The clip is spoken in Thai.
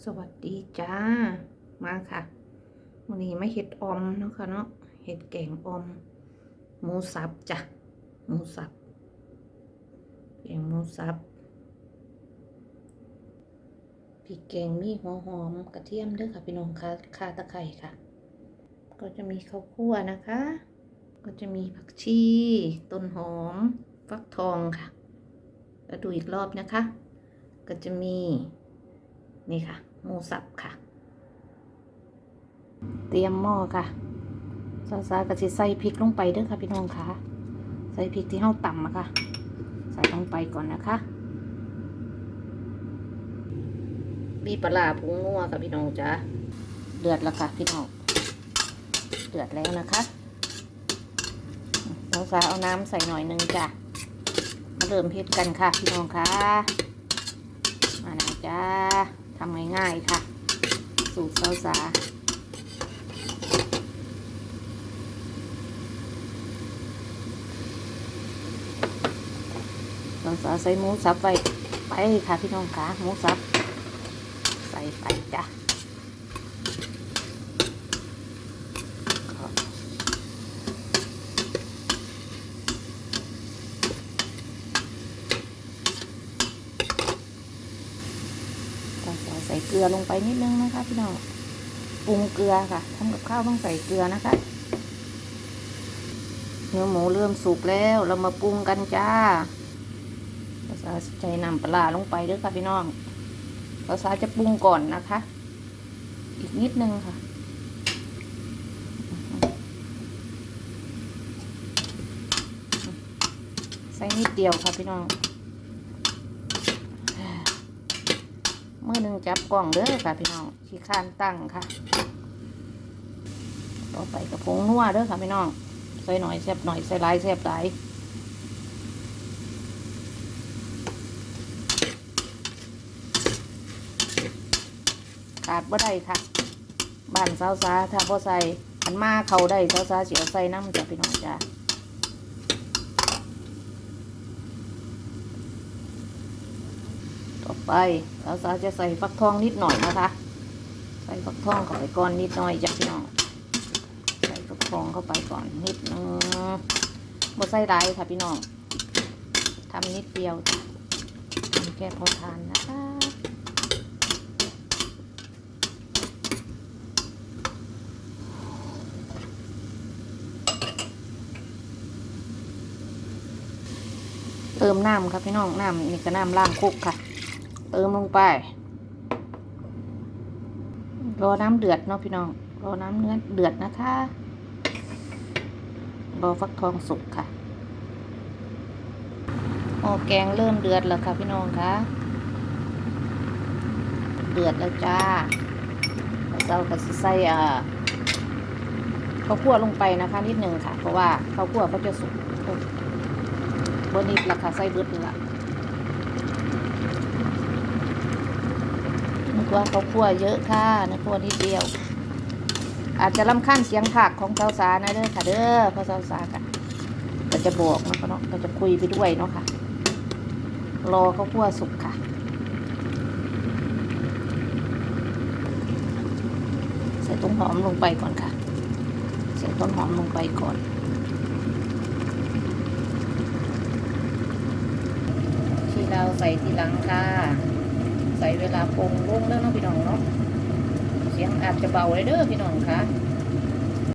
สวัสดีจ้า มาค่ะวันนี้ไม่เห็ดอมเนาะค่ะเนาะ เห็ดแกงอม หมูสับจ้ะ หมูสับ แกงหมูสับพริกแกงมีหัวหอมกระเทียมเด้วยค่ะพี่น้องค่ะข่าตะไคร่ค่ะ ก็จะมีข้าวคั่วนะคะ ก็จะมีผักชี ต้นหอม ฟักทองค่ะแล้วดูอีกรอบนะคะ ก็จะมี นี่ค่ะ หมูสับค่ะ เตรียมหม้อค่ะซาซากะสิใส่พริกลงไปเด้อค่ะพี่น้องค่ะ ใส่พริกที่เฮาต่ำอะค่ะ ใส่ลงไปก่อนนะคะ มีปลาผงนัวค่ะพี่น้องจ้าเดือดแล้วค่ะพี่น้อง เดือดแล้วนะคะซาซาเอาน้ำใส่หน่อยหนึงจ้ะมาเริ่มเพ็ดกันค่ะพี่น้องค่ะ มานะจ้า ทำง่ายๆค่ะ สูตรซาซาซาซาใส่หมูสับไปไปค่ะพี่น้องค่ะหมูสับ ใส่ไปจ้ะซาซา ใส่เกลือลงไปนิดนึงนะคะ พี่น้องปรุงเกลือค่ะทำกับข้าวต้องใส่เกลือนะคะเนื้อหมูเริ่มสุกแล้ว เรามาปรุงกันจ้าซาซาใส่น้ำปลาลงไปด้วยค่ะพี่น้องภาษาจะปรุงก่อนนะคะ อีกนิดนึงค่ะใส่นิดเดียวค่ะพี่น้อง มือหนึ่งจับกล่องเด้อค่ะพี่น้องขี้ข้านตั้งค่ะ ต่อไปกับผงนัวเด้อค่ะพี่น้องใส่หน่อยแซ่บหน่อยใส่ลายแซ่บหลายขาดบ่ได้ค่ะบ้านสาวสาถ้าบ่ใส่อันมาเขาได้สาวสาเสียวใส่น้ำจ้ะพี่น้องจ้าไปสาวสาจะใส่ฟักทองนิดหน่อยนะคะ ใส่ฟักทองเข้าไปก่อนนิดหน่อยจ้ะพี่น้องใส่ฟักทองเข้าไปก่อนนิดนึงบ่ใส่หลายค่ะพี่น้องทำนิดเดียวทำแค่พอทานนะคะเติมน้ำครับพี่น้องน้ำนี่ก็น้ำล้างคุกค่ะ เติมลงไป รอน้ำเดือดเนาะพี่น้อง รอน้ำเนื้อเดือดนะคะ รอฟักทองสุกค่ะหม้อแกงเริ่มเดือดแล้วค่ะพี่น้องคะเดือดแล้วจ้าเราก็สิใส่อ่าข้าวคั่วลงไปนะคะนิดนึงค่ะ เพราะว่าข้าวคั่วเขาจะสุกบนิดราคาไส้เบิดนี่ละนึก ว่าเขาคั่วเยอะค่ะนึกว่านิดเดียว อาจจะลำคันเสียงผักของสาวสานะเด้อค่ะเด้อเพราะสาวสาค่ะก็จะบอกเนาะเนาะก็จะคุยไปด้วยเนาะค่ะ รอเขาคั่วสุกค่ะใส่ต้นหอมลงไปก่อนค่ะ ใส่ต้นหอมลงไปก่อนที่เราใส่ทีหลังค่ะ ใส่เวลาปรุงลงแล้วเนาะพี่น้องเนาะเสียงอาจจะเบาเลยเด้อพี่น้องค่ะ